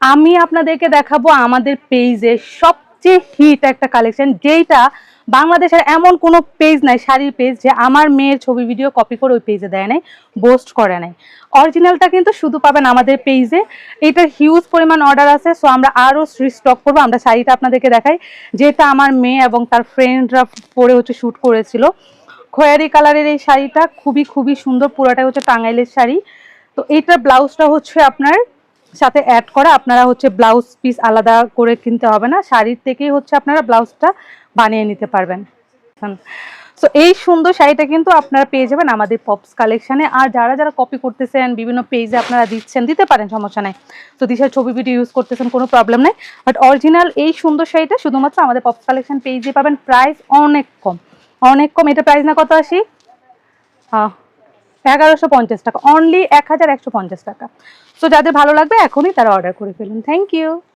আমি আপনাদেরকে দেখাবো আমাদের পেজে সবচেয়ে হিট একটা কালেকশন যেইটা বাংলাদেশের এমন কোনো পেজ নাই, শাড়ির পেজ যে আমার মেয়ের ছবি ভিডিও কপি করে ওই পেজে দেয় নাই বোস্ট করে নাই। অরিজিনালটা কিন্তু শুধু পাবেন আমাদের পেজে এটার হিউজ পরিমাণ অর্ডার আছে সো আমরা আরও স্টক করব। আমরা শাড়িটা আপনাদেরকে দেখাই, যেটা আমার মেয়ে এবং তার ফ্রেন্ডরা পরে হচ্ছে শ্যুট করেছিল। খয়েরি কালারের এই শাড়িটা খুবই খুবই সুন্দর, পুরোটাই হচ্ছে টাঙ্গাইলের শাড়ি। তো এইটার ব্লাউজটা হচ্ছে আপনার সাথে অ্যাড করা, আপনারা হচ্ছে ব্লাউজ পিস আলাদা করে কিনতে হবে না, শাড়ির থেকেই হচ্ছে আপনারা ব্লাউজটা বানিয়ে নিতে পারবেন। সো এই সুন্দর শাড়িটা কিন্তু আপনারা পেয়ে যাবেন আমাদের পপস কালেকশানে আর যারা যারা কপি করতেছেন, বিভিন্ন পেজে আপনারা দিচ্ছেন, দিতে পারেন, সমস্যা নাই। তো দিশার ছবি ভিডিও ইউজ করতেছেন, কোনো প্রবলেম নেই। বাট অরিজিনাল এই সুন্দর শাড়িটা শুধুমাত্র আমাদের পপস কালেকশান পেজে পাবেন। প্রাইস অনেক কম। অনেক কম, এটা প্রাইস না কত আসি হ্যাঁ এগারোশো পঞ্চাশ টাকা অনলি এক হাজার একশো পঞ্চাশ টাকা। সো যাদের ভালো লাগবে, এখনই তারা অর্ডার করে ফেলুন। Thank you